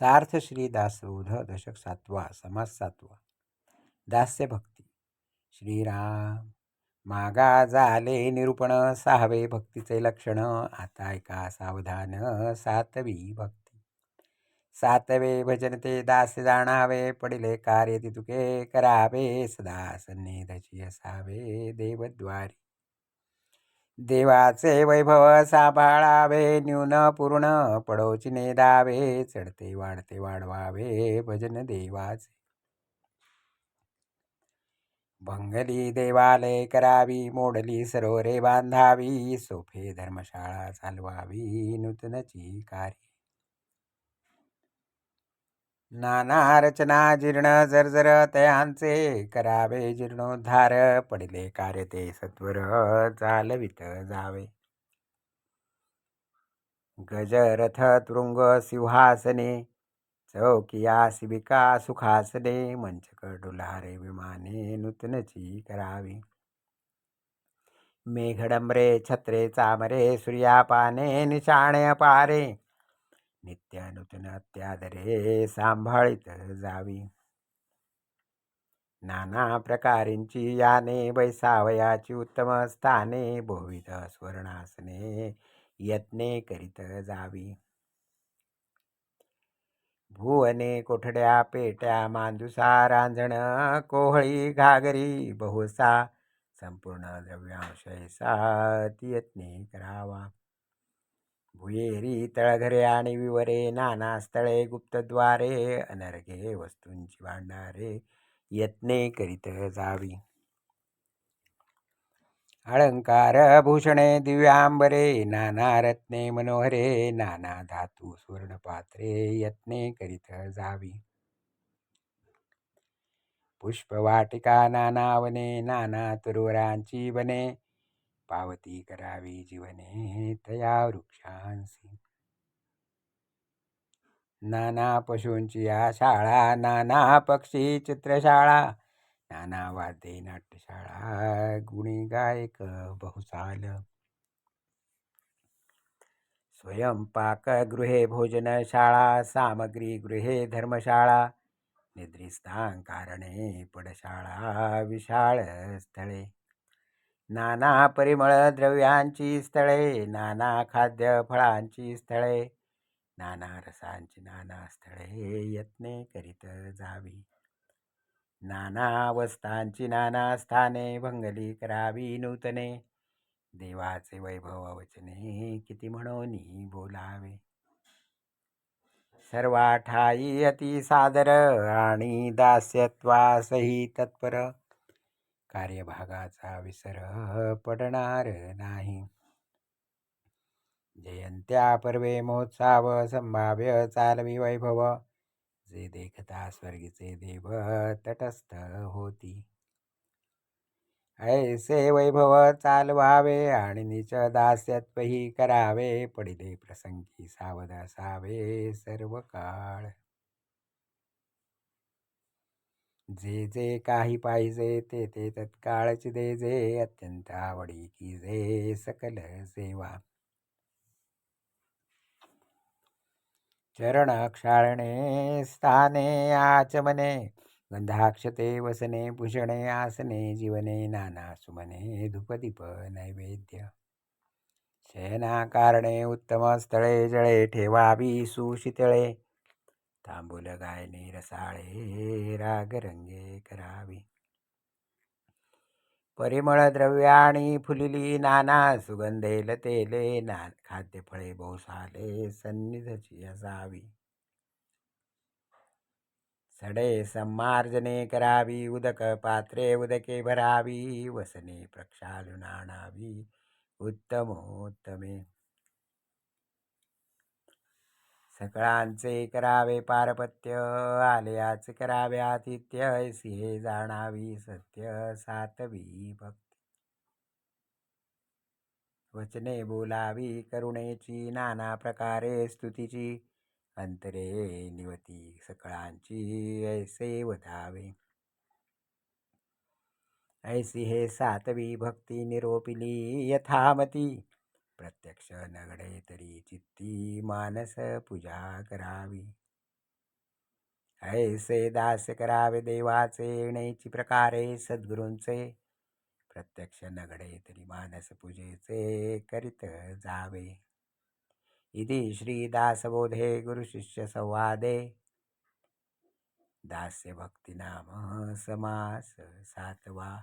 सार्थ श्री दासबोध दशक सातवा समास सातवा दास्य भक्ती श्रीराम मागा झाले निरूपण सहावे भक्तीचे लक्षण आता ऐका सावधान सातवी भक्ती। सातवे भजन ते दास जाणावे पडिले कार्य तितुके करावे सदा सन्निधची असावे देवद्वारी। देवाचे वैभव सांभाळावे न्यून पूर्ण पडोचिने दावे चढते वाढते वाढवावे भजन देवाचे. भंगली देवालय करावी मोडली सरोवरे बांधावी सोफे धर्मशाळा चालवावी नूतनची कार्य नाना रचना जीर्ण जर्जर तयांचे करावे जीर्णोद्धार. पडले कार्य ते सत्वर चालवित जावे. गजरथ तुरुंग सिंहासने चौकिया शिबिका सुखासने मंचक डुलारे विमाने नूतनची करावी. मेघडंबरे छत्रे चामरे सूर्यापाने निशाणे पारे नित्य त्यादरे सांभाळीत जावी. नाना प्रकारींची याने बैसावयाची उत्तम स्थाने बहुविध स्वर्णासने यत्ने करीत जावी. भुवने कोठड्या पेट्या मांजुसा रांजण कोहळी घागरी बहुसा संपूर्ण द्रव्यांशयसा यत्ने करावा. भुयेरी तळघरे आणि विवरे नाना स्थळे गुप्तद्वारे अनर्घे वस्तूंची भांडारे यत्ने करीत जावी. अलंकार भूषणे दिव्यांबरे नाना रत्ने मनोहरे नाना धातू सुवर्णपात्रे यत्ने करीत जावी. पुष्पवाटिका नानावने नाना तुरुवरांची वने पावती करावी जीवने तया वृक्षांसी नाना पशूंची या शाळा नाना पक्षी चित्रशाळा नाना वाद्ये नाट्यशाळा गुणी गायक बहुसाल. स्वयंपाकगृहे भोजनशाळा सामग्री गृहे धर्मशाळा निद्रिस्तां कारणे पडशाळा विशाळ स्थळे. नाना परिमळ द्रव्यांची स्थळे नाना खाद्य फळांची स्थळे नाना रसांची नाना स्थळे यत्ने करीत जावी. नाना अवस्थांची नाना स्थाने भंगली करावी नूतने. देवाचे वैभव वचने किती म्हणून बोलावे. सर्वाठाई अति सादर आणि दास्यत्वासही तत्पर. कार्यभागाचा विसर पडणार नाही. जयंत्या पर्वे महोत्साव संभाव्य चालवी वैभव जे देखता स्वर्गीचे देव तटस्थ होती. ऐसे वैभव चालवावे आणि निच दास्यत्वही करावे पडिले प्रसंगी सावध असावे सर्व काळ जे जे काही पाहिजे ते ते तत्काळच दे जे अत्यंत आवडी की जे सकल सेवा. चरण क्षाळणे स्थाने आचमने गंधाक्षते वसने भूषणे आसने जीवने नाना सुमने धूपदीप नैवेद्य. शयनाकारणे उत्तम स्थळे जळे ठेवावी सुशितळे तांबूल गायने रसाळे रागरंगे करावी. परिमळ द्रव्याणी फुलली नाना सुगंधेल तेले ना खाद्यफळे बहुसाले सन्निधची असावी. सडे सम्मार्जने करावी उदक पात्रे उदके भरावी वसने प्रक्षालून आणावी. उत्तमोत्तमे सकळांचे करावे पारपत्य आलयाच करावे आतिथ्य ऐसी हे जाणावी सत्य सातवी भक्ती. वचने बोलावी करुणेची नाना प्रकारे स्तुतीची अंतरे निवती सकळांची ऐसे वधावे. ऐसी हे सातवी भक्ती निरोपिली यथामती प्रत्यक्ष नगडे तरी चित्ती मानस पूजा करावी. ऐसे दास करावे देवाचे येण्याची प्रकारे सद्गुरूंचे. प्रत्यक्ष नगडे तरी मानस पूजेचे करीत जावे. इति श्रीदासबोधे गुरुशिष्य संवादे. दास्य भक्ती नाम समास सातवा.